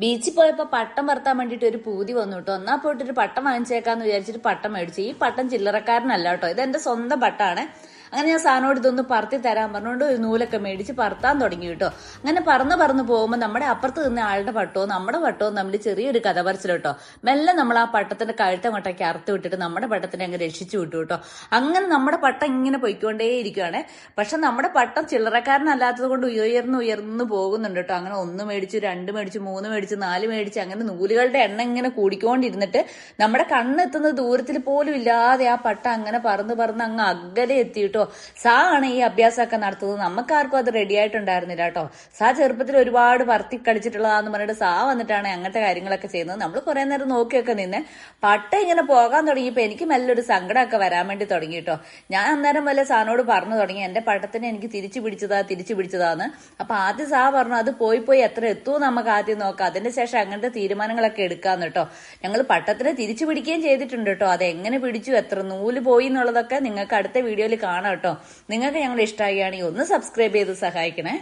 ബീച്ചിൽ പോയപ്പോ പട്ടം പറത്താൻ വേണ്ടിട്ട് ഒരു പൂതി വന്നു കേട്ടോ എന്നാ പോയിട്ട് ഒരു പട്ടം വാങ്ങിച്ചേക്കാന്ന് വിചാരിച്ചിട്ട് പട്ടം മേടിച്ചു. ഈ പട്ടം ചില്ലറക്കാരനല്ല കേട്ടോ ഇത് എന്റെ സ്വന്തം പട്ടാണ്. അങ്ങനെ ഞാൻ സാറിനോട് ഇതൊന്ന് പറത്തി തരാൻ പറഞ്ഞുകൊണ്ട് ഒരു നൂലൊക്കെ മേടിച്ച് പറത്താൻ തുടങ്ങി കേട്ടോ. അങ്ങനെ പറന്ന് പറന്ന് പോകുമ്പോൾ നമ്മുടെ അപ്പുറത്ത് നിന്ന ആളുടെ പട്ടവും നമ്മുടെ പട്ടവും തമ്മിൽ ചെറിയൊരു കഥ പറച്ചിൽ കേട്ടോ. മെല്ലെ നമ്മൾ ആ പട്ടത്തിന്റെ കഴുത്ത മട്ടയ്ക്ക് അറുത്ത് വിട്ടിട്ട് നമ്മുടെ പട്ടത്തിനെ അങ്ങ് രക്ഷിച്ചു വിട്ടു കേട്ടോ. അങ്ങനെ നമ്മുടെ പട്ടം ഇങ്ങനെ പൊയ്ക്കൊണ്ടേ ഇരിക്കുകയാണ് പക്ഷെ നമ്മുടെ പട്ടം ചില്ലറക്കാരനല്ലാത്തത് കൊണ്ട് ഉയർന്ന് ഉയർന്ന് പോകുന്നുണ്ട് കേട്ടോ. അങ്ങനെ ഒന്ന് മേടിച്ചു രണ്ട് മേടിച്ചു മൂന്ന് മേടിച്ചു നാല് മേടിച്ച് അങ്ങനെ നൂലുകളുടെ എണ്ണം ഇങ്ങനെ കൂടിക്കൊണ്ടിരുന്നിട്ട് നമ്മുടെ കണ്ണെത്തുന്ന ദൂരത്തിൽ പോലും ഇല്ലാതെ ആ പട്ടം അങ്ങനെ പറന്ന് പറന്ന് അങ്ങ് അകലെ എത്തിയിട്ടോ. സാ ആണ് ഈ അഭ്യാസമൊക്കെ നടത്തുന്നത്. നമുക്കാർക്കും അത് റെഡി ആയിട്ടുണ്ടായിരുന്നില്ല കേട്ടോ. സാ ചെറുപ്പത്തിൽ ഒരുപാട് വർത്തി കളിച്ചിട്ടുള്ളതാന്ന് പറഞ്ഞിട്ട് സാ വന്നിട്ടാണ് അങ്ങനത്തെ കാര്യങ്ങളൊക്കെ ചെയ്യുന്നത്. നമ്മൾ കുറെ നേരം നോക്കിയൊക്കെ നിന്ന് പട്ട ഇങ്ങനെ പോകാൻ തുടങ്ങിയപ്പോൾ എനിക്ക് നല്ലൊരു സങ്കടമൊക്കെ വരാൻ വേണ്ടി തുടങ്ങി കേട്ടോ. ഞാൻ അന്നേരം വല്ല സാറിനോട് പറഞ്ഞു തുടങ്ങി എന്റെ പട്ടത്തിനെ എനിക്ക് തിരിച്ചു പിടിച്ചതാ തിരിച്ചു പിടിച്ചതാന്ന്. അപ്പൊ ആദ്യം സാ പറഞ്ഞു അത് പോയി പോയി എത്ര എത്തുമോ നമുക്ക് ആദ്യം നോക്കാം. അതിന്റെ ശേഷം അങ്ങനത്തെ തീരുമാനങ്ങളൊക്കെ എടുക്കാന്ന് കേട്ടോ. ഞങ്ങൾ പട്ടത്തിനെ തിരിച്ചു പിടിക്കുകയും ചെയ്തിട്ടുണ്ട് കേട്ടോ. അത് എങ്ങനെ പിടിച്ചു എത്ര നൂൽ പോയി എന്നുള്ളതൊക്കെ നിങ്ങൾക്ക് അടുത്ത വീഡിയോയിൽ കാണാം. കേട്ടോ. നിങ്ങൾക്ക് ഞങ്ങൾ ഇഷ്ടമാകുകയാണെങ്കിൽ ഒന്ന് സബ്സ്ക്രൈബ് ചെയ്ത് സഹായിക്കണേ.